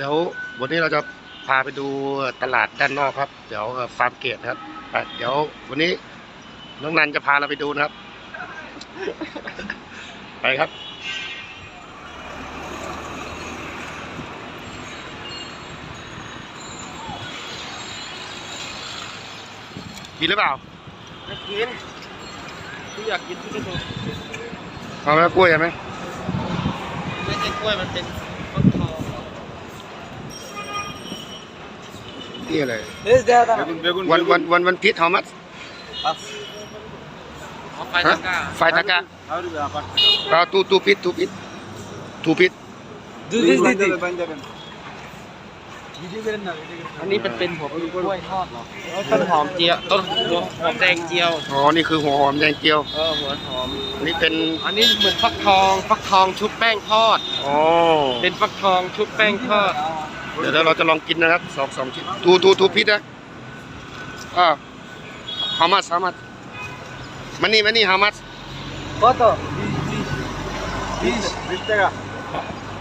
วันนี้เราจะพาไปดูตลาดด้านนอกครับ เดี๋ยวเอ่อฟาร์มเกตครับอะเดี๋ยววันนี้น้องนันจะพาเราไปดูนะครับ ไปครับกินหรือเปล่าไม่กินที่อยากกินที่กระดูกเอาไหมกล้วยไหมไม่ใช่กล้วยมันเป็นฟักทอง นี่อะไร Is there วันวันวันวันพิษ how much เอาไปตะกร้า ไฟตะกะเราตูตูพิษตูพิษตูพิษดูดิดิอันนี้เป็นเป็นหัวปลีกล้วยทอดเหรอต้นหอมเจียวต้นหัวหอมแดงเจียวอ๋อ นี่คือหัวหอมแดงเจียว เออหัวหอม อันนี้เป็น อันนี้เหมือนฟักทองฟักทองชุบแป้งทอด อ๋อ เป็นฟักทองชุบแป้งทอด เดี๋ยวเราจะลองกินนะครับสองสองชิ้นตูตูตูพิษนะอ่า how much how much มันนี่มันนี่ how much কত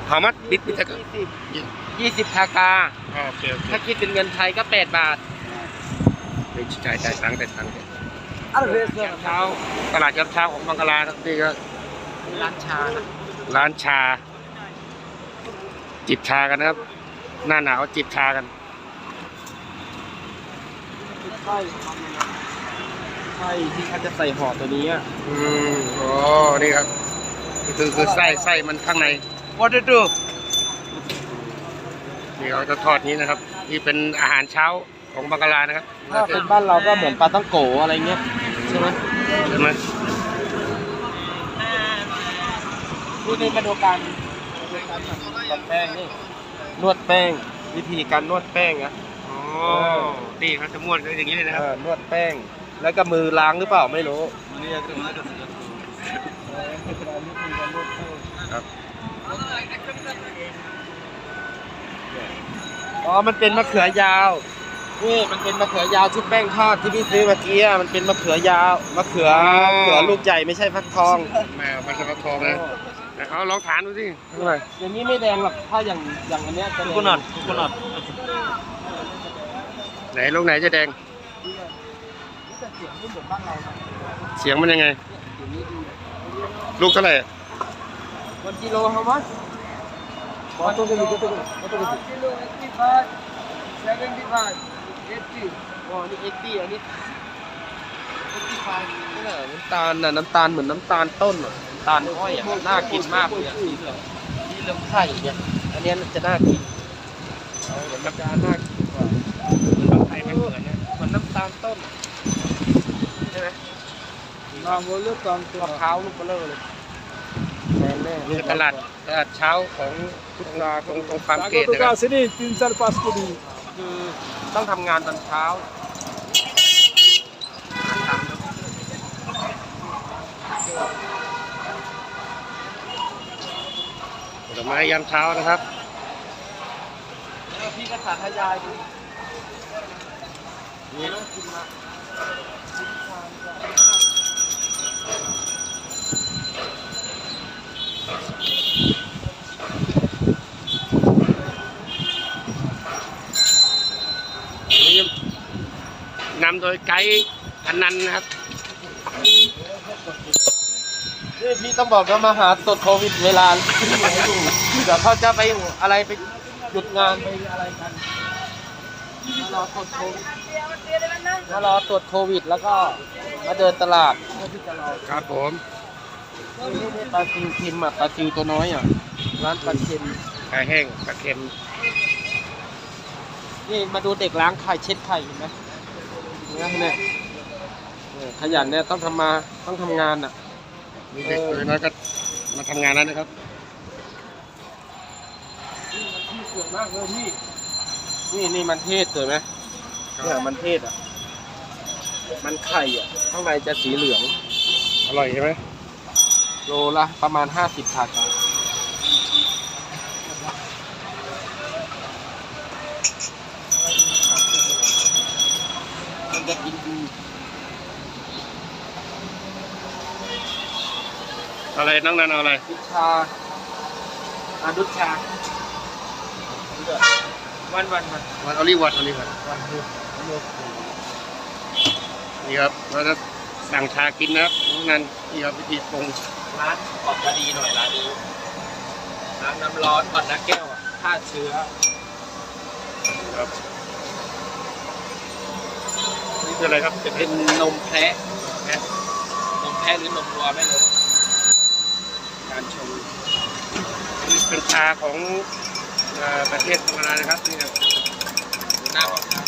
how much บิดบิดตะกะยี่สิบทากาอ๋อโอเคโอเคถ้าคิดเป็นเงินไทยก็แปดบาทไม่จ่ายจ่ายตังค์จ่ายตังค์เช้าตลาดยามเช้าของบังกลาครับนี่ก็ร้านชานะร้านชา จิบชากันนะครับ หน้าหนาวจิบชากันใช่ใช่ที่เขาจะใส่ห่อตัวนี้อะอืมอ๋อนี่ครับนี่คือคือไส้ไส้มันข้างใน What to do นี่เขาจะทอดนี้นะครับ นี่เป็นอาหารเช้าของบังกลานะครับถ้าเป็นบ้านเราก็เหมือนปลาตั้งโกอะไรเงี้ยใช่ไหมใช่ไหมนี่นี่มาดูการกับแป้งนี่ นวดแป้ง วิธีการนวดแป้งนะอ๋อนี่เขาจะม้วนกันอย่างนี้เลยนะคเอรับอนวดแป้ง แล้วก็มือล้างหรือเปล่าไม่รู้ ครับ อ๋อ มันเป็นมะเขือยาว นี่มันเป็นมะเขือยาวชุบแป้งทอดที่พี่ซื้อเมื่อกี้อะมันเป็นมะเขือยาว มะเขือมะเขือลูกใหญ่ไม่ใช่ฟักทองแมวมันจะมาทองนะแต่ เขาลองทานดูสิอร่อยอย่างนี้ไม่แดงหรอกถ้าอย่างอย่างอันเนี้ยจะแดงโคนัทโคนัทไหนลูกไหนจะแดงเสียงมันยังไงลูกเท่าไหร่วันกิโลเท่าไหร่ขอตัวกันดิขอตัวกันดิขอตัวกันดิ kilo 85, 75, 80. อ๋อนี่เอ็กตี้อันนี้เอ็กตี้ไฟนี่แหละน้ำตาลน่ะน้ำตาลเหมือนน้ำตาลต้นอะน้ำ ตาลอ้อยอะน่ากินมากเลยอะสีเหลืองสีเหลืองไข่เนี่ยอันเนี้ยจะน่ากินเอาเหมือนน้ำตาลน่ากินกว่าไทยไม่เหมือนนะเหมือนน้ำตาลต้นใช่ไหม Na bolo tanto. มะพร้าวลูกเบลอเลยแม่แม่นี่ตลาดตลาดเช้าของทุกนาตรงตรงฟาร์มเก Tago ต to นะครับ ka sini 3 sal 5 kodi. คือต้องทำงานตอนเช้า ผลไม้ยามเช้านะครับพี่ก็สาธยายดูนี่น่ากินมานี่นำโดยไกด์อนันต์นะครับ นี่พี่ต้องบอกว่ามาหาตรวจโควิดเวลาเดี๋ยวเขาจะไปอะไรไปหยุดงานไปอะไรกันมารอตรวจโควิดมารอตรวจโควิด แล้วก็มาเดินตลาดเพื่อที่จะรอครับผมนี่นี่ปลาซิวเค็มอะปลาซิวตัวน้อยอะร้านปลาเค็มปลาแห้งปลาเค็ม นี่มาดูเด็กล้างไข่เช็ดไข่เห็นไหมเนี่ยเนี่ยเนี่ยขยันเนี่ยต้องทำมาต้องทำงานอะ มีเด็กตัวน้อยก็มาทำงานแล้วนะครับสวยมากเลยพี่นี่นี่มันเทศสวยไหมเนี่ยมันเทศอะ มันไข่อะ ข้างในจะสีเหลือง อร่อยใช่ไหมโลละประมาณห้าสิบถาดมันจะกิน อะไรน้องนันเอาอะไรดุชาอาดุชาวันวันวันวันออลิวัตออลิวัตวันหยุดหยุดนี่ครับเราจะสั่งชากินนะครับน้องนันนี่ครับวิธีปรุงร้านออกจะดีหน่อยร้านนี้ล้างน้ำร้อนก่อนนะแก้วอะฆ่าเชื้อครับนี่คืออะไรครับเป็นเป็นนมแพะแพะนมแพะหรือนมวัวไม่รู้การชง เป็นชาของเอ่อประเทศธรรมดานะครับนี่ครับดูหน้าบอกครับ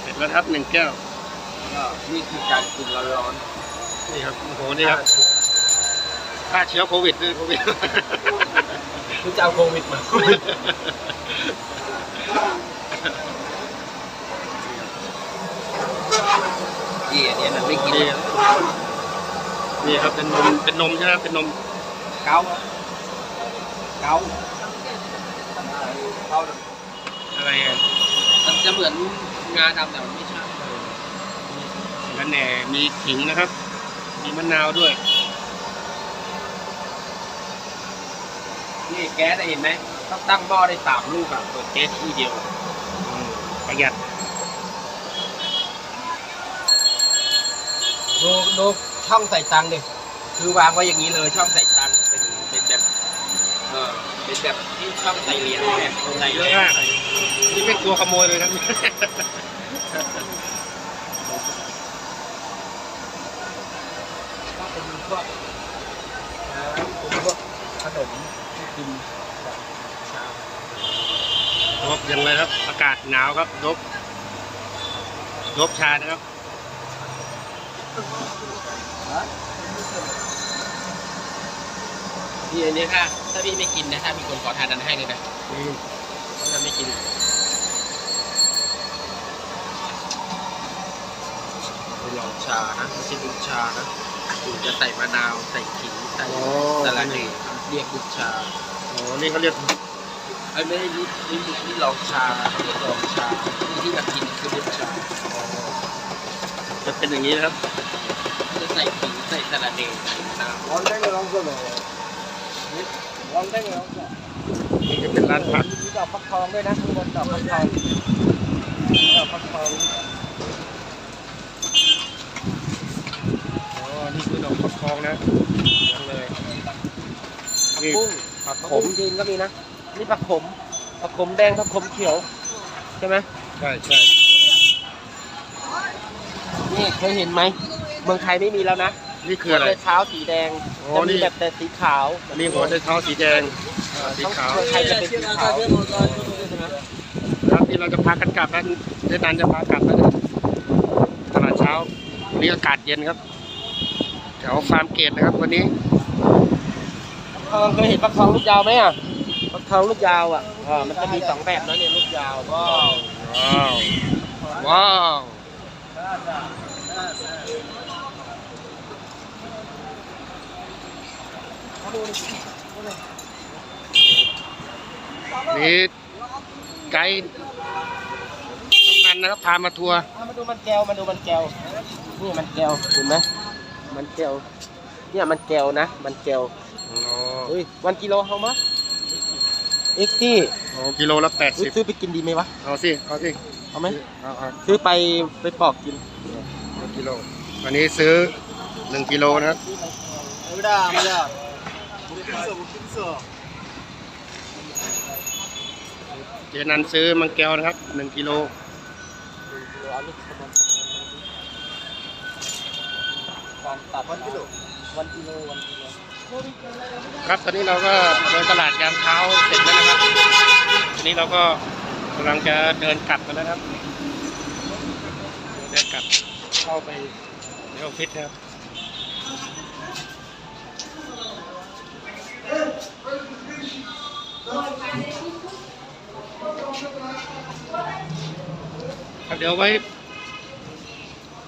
เสร็จแล้วครับหนึ่งแก้วก็นี่คือการกินร้อนนี่ครับโอ้โหๆนี่ครับฆ่าเชื้อโควิดด้วยโควิดคุณจะเอาโควิดมา นี่อันนี้มันไม่กินนี่ครับนี่ครับเป็นนมเป็นนมใช่ไหมเป็นนมเกาเกาเกาอะไรอะมันจะเหมือนงาดำแต่มันไม่ใช่แล้วแหน่มีขิงนะครับ มีมะนาวด้วยนี่แก๊สอะเห็นไหมต้องตั้งหม้อได้สามลูกอะเปิดแก๊สที่เดียวอืมประหยัด ดูดูช่องใส่ตังค์ดิคือวางไว้อย่างนี้เลยช่องใส่ตังค์เป็นเป็นแบบเออเป็นแบบที่ช่องใส่เหรียญแบบใส่เยเลอะยมากนี่ไม่กลัวขโมยเลยนะก็เป็นพวกเอ่อเป็นพวกขนมที่กินแบบเช้าลบยังไงครับ อากาศหนาวครับลบลบชานะครับ พี่อันนี้ค่ะถ้าพี่ไม่กินนะถ้ามีคนขอทานนั้นให้เลยนะอืมเพราะมันไม่กินเป็นหลอดชานะไม่ใช่บุชานะอยู่จะใส่มะนาวใส่ขิงใส่สลัดเนเรียกบุชาโอ้นี่เขาเรียกไอ้ยไม่ได้นี่นี่นี่ลองชาเรียกลองชาที่ที่เรากินคือบุชาจะเป็นอย่างนี้นะครับจะ ใส่ขิงใส่สลัดเนใส่นาว One thing wrong sir. One thing wrong sir. นี่จะเป็นร้านผักมีดอกฟักทองด้วยนะข้างบนดอกฟักทองดอกฟักทองอ๋อนี่คือดอกฟักทองนะยังเลยนี่กุ้งผักขมมจีนก็มีนะนี่ผักขมผักขมแดงผักขมเขียวใช่ไหมใช่ใช่นี่เคยเห็นไหม เมืองไทยไม่มีแล้วนะนี่คืออะไร หัวใจเท้าสีแดงโอ้จะนี่ มีแบบแต่สีขาวอันนี้หัวใจเท้าสีแดงอ่าสีขาว เมืองไทยจะเป็นสีขาว ครับที่เราจะพากันกลับนะเดนนันจะพากลับแล้วนะตลาดเช้าวันนี้อากาศเย็นครับ แถวฟาร์มเกตนะครับ วันนี้ทองเคยเห็นปักทองลูกยาวไหมอะปักทองลูกยาวอะอ่ามันจะมีสองแบบนะเนี่ยลูกยาวก็ว้าวว้าว นี่ไกด์น้องนันนะครับพามาทัวร์มาดูมันแก้วมาดูมันแก้วนี่มันแก้วเห็นไหมมันแก้วเนี่ยมันแก้วนะ มันแก้วอ๋อเฮ้ยวันกิโลเท่ามั้ยเอ็กซี่โอ้กิโลละแปดสิบซื้อไปกินดีไหมวะเอาสิเอาสิเอาไหมเอาเอาซื้อไปไปปอกกินหนึ่งกิโลวันนี้ซื้อหนึ่งกิโลนะครับ เจนันซื้อมังแก้วนะครับหนึ่งกิโลวันตัดวันกิโลวันกิโลวันกิโลครับตอนนี้เราก็เดินตลาดยามเช้าเสร็จแล้วนะครับทีนี้เราก็กำลังจะเดินกลับกันแล้วนะครับ เดินกลับเข้าไปในออฟฟิศนะครับ เดี๋ยวไว้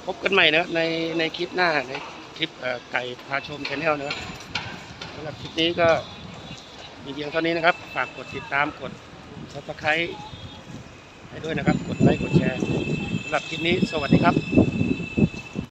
พบกันใหม่นะในในคลิปหน้าในคลิปไก่พาชมแชนแนลนะสำหรับคลิปนี้ก็มีเพียงเท่านี้นะครับ ฝากกดติดตามกด subscribe ให้ด้วยนะครับ กดไลค์กดแชร์สำหรับคลิปนี้สวัสดีครับ